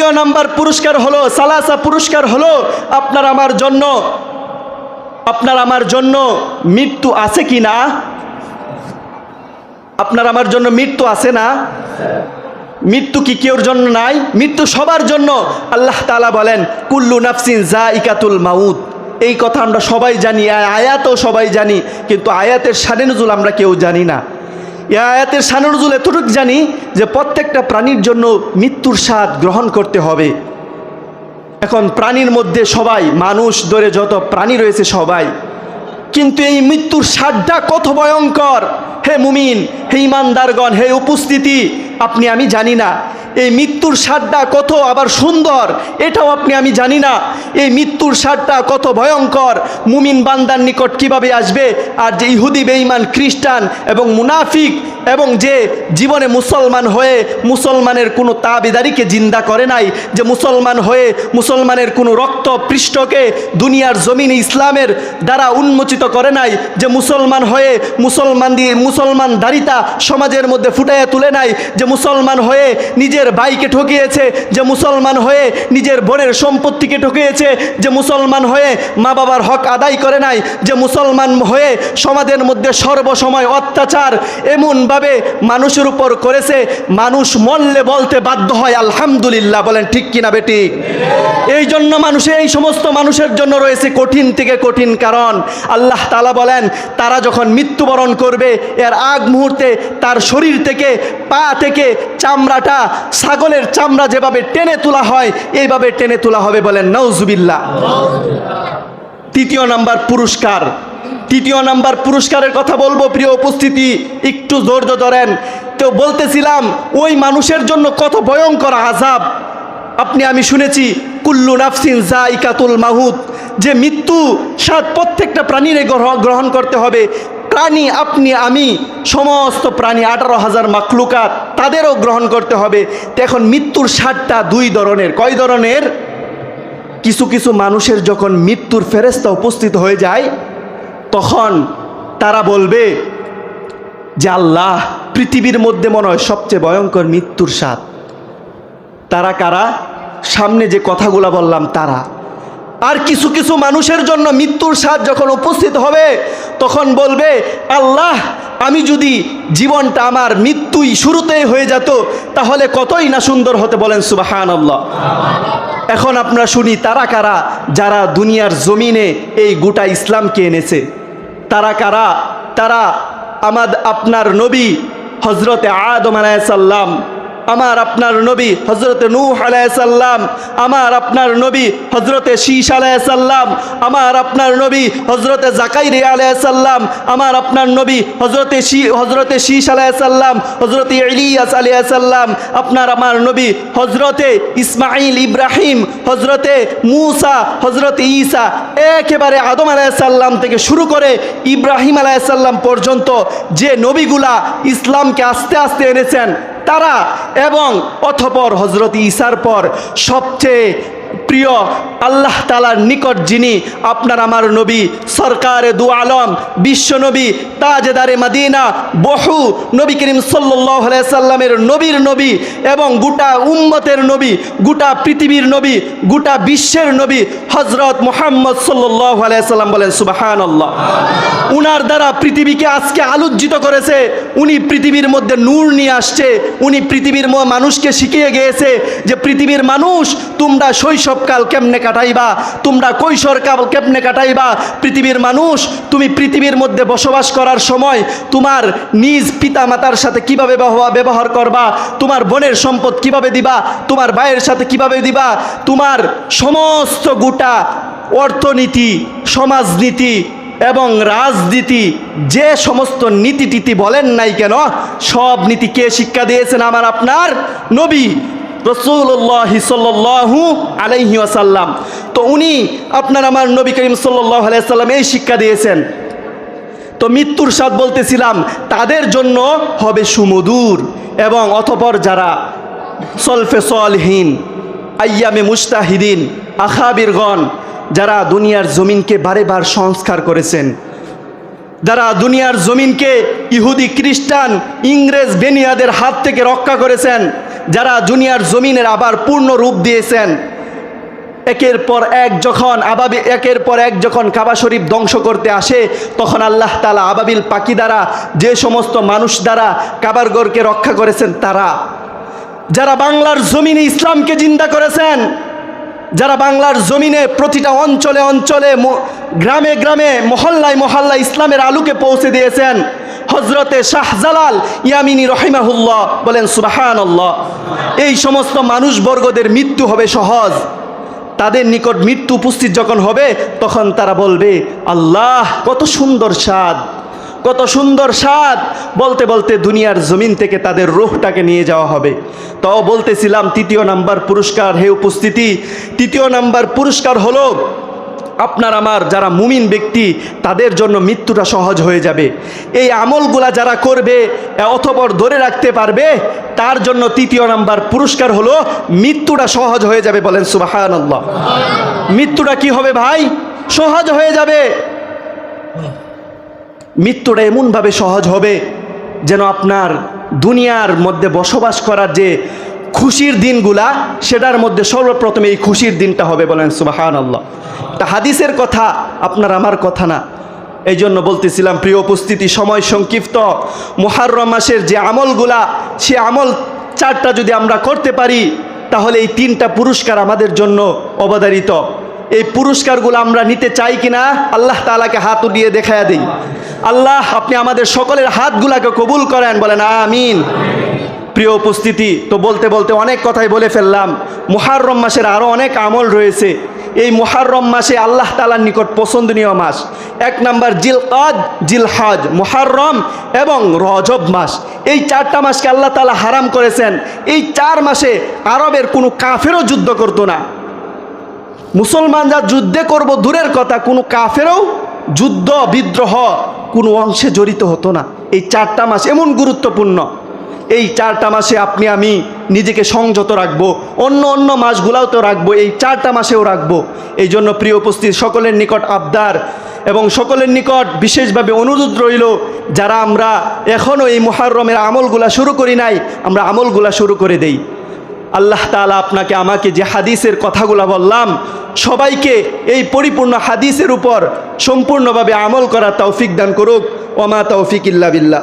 দ্বিতীয় নাম্বার পুরস্কার হলো, সালাসা পুরস্কার হলো, আপনার আমার জন্য, আপনার আমার জন্য মৃত্যু আছে কি না? আপনার আমার জন্য মৃত্যু আছে না? মৃত্যু কি কেউর জন্য নাই? মৃত্যু সবার জন্য। আল্লাহ তাআলা বলেন, কুল্লু নাফসিন জা ইকাতুল মাউত। এই কথা আমরা সবাই জানি আয়াতও সবাই জানি, কিন্তু আয়াতের সানে নজুল আমরা কেউ জানি না। এই আয়াতের সানে এতটুকু এতটুক জানি যে প্রত্যেকটা প্রাণীর জন্য মৃত্যুর স্বাদ গ্রহণ করতে হবে। এখন প্রাণীর মধ্যে সবাই, মানুষ ধরে যত প্রাণী রয়েছে সবাই, কিন্তু এই মৃত্যুর স্বাদটা কত ভয়ঙ্কর। হে মুমিন, হে ইমানদারগণ, হে উপস্থিতি, আপনি, আমি জানি না। এই মৃত্যুর স্বাদটা কত আবার সুন্দর, এটাও আপনি, আমি জানি না। এই মৃত্যুর স্বাদটা কত ভয়ঙ্কর, মুমিন বান্দার নিকট কীভাবে আসবে? আর যে ইহুদি, বেঈমান, খ্রিস্টান এবং মুনাফিক এবং যে জীবনে মুসলমান হয়ে মুসলমানের কোনো তাবেদারিকে জিন্দা করে নাই, যে মুসলমান হয়ে মুসলমানের কোনো রক্ত পৃষ্ঠকে দুনিয়ার জমিন ইসলামের দ্বারা উন্মোচিত করে নাই, যে মুসলমান হয়ে মুসলমান দিয়ে মুসলমান দারিতা সমাজের মধ্যে ফুটাইয়া তুলে নাই, যে মুসলমান হয়ে নিজের ভাইকে ঠকিয়েছে, যে মুসলমান হয়ে নিজের বোনের সম্পত্তিকে ঠকিয়েছে, যে মুসলমান হয়ে মা বাবার হক আদায় করে নাই, যে মুসলমান হয়ে সমাজের মধ্যে সর্বসময় অত্যাচার এমনভাবে মানুষের উপর করেছে, মানুষ মল্লে বলতে বাধ্য হয়, আলহামদুলিল্লাহ, বলেন ঠিক কিনা বেটি? এই জন্য মানুষে, এই সমস্ত মানুষের জন্য রয়েছে কঠিন থেকে কঠিন কারণ। আল্লাহ তালা বলেন, তারা যখন মৃত্যুবরণ করবে, এর আগ মুহূর্তে তার শরীর থেকে, পা থেকে চামড়াটা ছাগলের চামড়া যেভাবে টেনে তোলা হয়, এইভাবে টেনে তোলা হবে বলেন নৌজুবিল্লা তৃতীয় নাম্বার পুরস্কার। তৃতীয় নাম্বার পুরস্কারের কথা বলব, প্রিয় উপস্থিতি, একটু ধৈর্য ধরেন। তো বলতেছিলাম, ওই মানুষের জন্য কত ভয়ঙ্কর আজাব আপনি, আমি শুনেছি, কুল্লু নাফসিন জাইকাতুল মাহুত যে মৃত্যু সাত প্রত্যেকটা প্রাণীর গ্রহণ করতে হবে প্রাণী আপনি, আমি, সমস্ত প্রাণী আঠারো হাজার মাকলুকাত তাদেরও গ্রহণ করতে হবে। তো এখন মৃত্যুর স্বাদটা দুই ধরনের। কয় ধরনের? কিছু কিছু মানুষের যখন মৃত্যুর ফেরেস্তা উপস্থিত হয়ে যায়, তখন তারা বলবে যে আল্লাহ পৃথিবীর মধ্যে মনে হয় সবচেয়ে ভয়ঙ্কর মৃত্যুর স্বাদ। তারা কারা? সামনে যে কথাগুলো বললাম, তারা। আর কিছু কিছু মানুষের জন্য মৃত্যুর স্বাদ যখন উপস্থিত হবে, তখন বলবে, আল্লাহ, আমি যদি জীবনটা আমার মৃত্যুই শুরুতেই হয়ে যেত, তাহলে কতই না সুন্দর হতে বলেন সুবাহান আল্লাহ এখন আমরা শুনি, তারা কারা যারা দুনিয়ার জমিনে এই গোটা ইসলামকে এনেছে? তারা কারা? তারা আমাদ, আপনার নবী হজরতে আদম আলাইসাল্লাম আমার আপনার নবী হজরতে নূহ আলাইসাল্লাম আমার আপনার নবী হজরতে শীষ আলাইসাল্লাম আমার আপনার নবী হজরতে জাকাইরি আলাইসাল্লাম আমার আপনার নবী হজরতে শি হজরতে শীষ আলাইসাল্লাম হজরতে ইলিয়াস আলাইসাল্লাম আপনার আমার নবী হজরতে ইসমাইল ইব্রাহিম হজরতে মুসা হজরতে ঈসা, একেবারে আদম আলাইসাল্লাম থেকে শুরু করে ইব্রাহিম আলাইসাল্লাম পর্যন্ত যে নবীগুলা ইসলামকে আস্তে আস্তে এনেছেন তারা এবং অথপর হজরত ঈসার পর সবচেয়ে প্রিয় আল্লাহ তালার নিকট যিনি আপনার আমার নবী সরকারে দু আলম, বিশ্ব নবী, তাজেদারে মাদিনা, বহু নবী করিম সাল্লাহ সাল্লামের নবীর নবী এবং গোটা উম্মতের নবী, গোটা পৃথিবীর নবী, গোটা বিশ্বের নবী হজরত মোহাম্মদ সাল্লাহ সাল্লাম বলেন সুবাহান আল্লাহ উনার দ্বারা পৃথিবীকে আজকে আলোচিত করেছে। উনি পৃথিবীর মধ্যে নূর নিয়ে আসছে। উনি পৃথিবীর মানুষকে শিখিয়ে গিয়েছে যে পৃথিবীর মানুষ, তোমরা শৈশবকাল কেমনে কাটাইবা? তোমরা কৈশোরকাল কেমনে কাটাইবা? পৃথিবীর মানুষ, তুমি পৃথিবীর মধ্যে বসবাস করার সময় তোমার নিজ পিতা মাতার সাথে কীভাবে ব্যবহার করবা? তোমার বোনের সম্পদ কীভাবে দিবা? তোমার ভাইয়ের সাথে কীভাবে দিবা? তোমার সমস্ত গোটা অর্থনীতি, সমাজনীতি এবং রাজনীতি যে সমস্ত নীতি টিতি বলেন নাই কেন, সব নীতি কে শিক্ষা দিয়েছেন আমার আপনার নবী রসুল্লাহ সাল্লু আলাইহি আসাল্লাম তো উনি আপনার আমার নবী করিম সাল্লাহ আলাইসাল্লাম এই শিক্ষা দিয়েছেন। তো মৃত্যুর স্বাদ বলতেছিলাম, তাদের জন্য হবে সুমধুর এবং অতপর যারা সলফে সলহীন আয়ামে মুস্তাহিদিন, আখাবিরগণ যারা দুনিয়ার জমিনকে বারে বার সংস্কার করেছেন, যারা দুনিয়ার জমিনকে ইহুদি, খ্রিস্টান, ইংরেজ, বেনিয়াদের হাত থেকে রক্ষা করেছেন, যারা দুনিয়ার জমিনের আবার পূর্ণ রূপ দিয়েছেন, একের পর এক যখন আবাবি, একের পর এক যখন কাবা শরীফ ধ্বংস করতে আসে, তখন আল্লাহ তালা আবাবিল পাখি দ্বারা যে সমস্ত মানুষ দ্বারা কাবারগড়কে রক্ষা করেছেন তারা। যারা বাংলার জমিনে ইসলামকে জিন্দা করেছেন যারা বাংলার জমিনে প্রতিটা অঞ্চলে অঞ্চলে গ্রামে গ্রামে মহল্লায় মহল্লায় ইসলামের আলুকে পৌঁছে দিয়েছেন হজরতে শাহজালাল ইয়ামিনী রহিমাহুল্লাহ বলেন সুবাহান এই সমস্ত মানুষবর্গদের মৃত্যু হবে সহজ। তাদের নিকট মৃত্যু উপস্থিত যখন হবে, তখন তারা বলবে, আল্লাহ, কত সুন্দর স্বাদ। কত সুন্দর স্বাদ। বলতে বলতে দুনিয়ার জমিন থেকে তাদের রুহটাকে নিয়ে যাওয়া হবে। তাও বলতেছিলাম তৃতীয় নাম্বার পুরস্কার, হে উপস্থিতি। তৃতীয় নাম্বার পুরস্কার হলো আপনার আমার যারা মুমিন ব্যক্তি, তাদের জন্য মৃত্যুটা সহজ হয়ে যাবে। এই আমলগুলা যারা করবে অথপর ধরে রাখতে পারবে, তার জন্য তৃতীয় নাম্বার পুরস্কার হলো মৃত্যুটা সহজ হয়ে যাবে বলেন সুবাহান মৃত্যুটা কি হবে ভাই? সহজ হয়ে যাবে। মৃত্যুটা এমনভাবে সহজ হবে যেন আপনার দুনিয়ার মধ্যে বসবাস করার যে খুশির দিনগুলা, সেটার মধ্যে সর্বপ্রথমে এই খুশির দিনটা হবে বলেন সুবাহান আল্লাহ তা হাদিসের কথা, আপনার আমার কথা না। এই জন্য বলতেছিলাম, প্রিয় উপস্থিতি, সময় সংক্ষিপ্ত। মোহাররম মাসের যে আমলগুলা, সে আমল চারটা যদি আমরা করতে পারি, তাহলে এই তিনটা পুরস্কার আমাদের জন্য অবধারিত। এই পুরস্কারগুলো আমরা নিতে চাই কিনা, আল্লাহ তালাকে হাত উঠিয়ে দেখায়া দিই। আল্লাহ, আপনি আমাদের সকলের হাতগুলাকে কবুল করেন, বলেন আমিন। প্রিয় উপস্থিতি, তো বলতে বলতে অনেক কথাই বলে ফেললাম। মুহাররম মাসের আরও অনেক আমল রয়েছে। এই মুহাররম মাসে আল্লাহ তালার নিকট পছন্দনীয় মাস। এক নম্বর জিল কাদ জিল হজ মুহাররম এবং রজব মাস। এই চারটা মাসকে আল্লাহ তালা হারাম করেছেন। এই চার মাসে আরবের কোনো কাফেরও যুদ্ধ করতো না। মুসলমান যা যুদ্ধে করব দূরের কথা, কোনো কাফেরও যুদ্ধ, বিদ্রোহ, কোনো অংশে জড়িত হতো না। এই চারটা মাস এমন গুরুত্বপূর্ণ। এই চারটা মাসে আপনি, আমি নিজেকে সংযত রাখব, অন্য অন্য মাসগুলাও তো রাখব, এই চারটা মাসেও রাখব। এই জন্য প্রিয় উপস্থিত, সকলের নিকট আবদার এবং সকলের নিকট বিশেষভাবে অনুরোধ রইল, যারা আমরা এখনও এই মহারমের আমলগুলা শুরু করি নাই, আমরা আমলগুলা শুরু করে দেই। আল্লাহ তালা আপনাকে আমাকে যে হাদিসের কথাগুলো বললাম, সবাইকে এই পরিপূর্ণ হাদিসের উপর সম্পূর্ণভাবে আমল করার তৌফিক দান করুক। ওমা তৌফিক ইল্লা বিল্লাহ।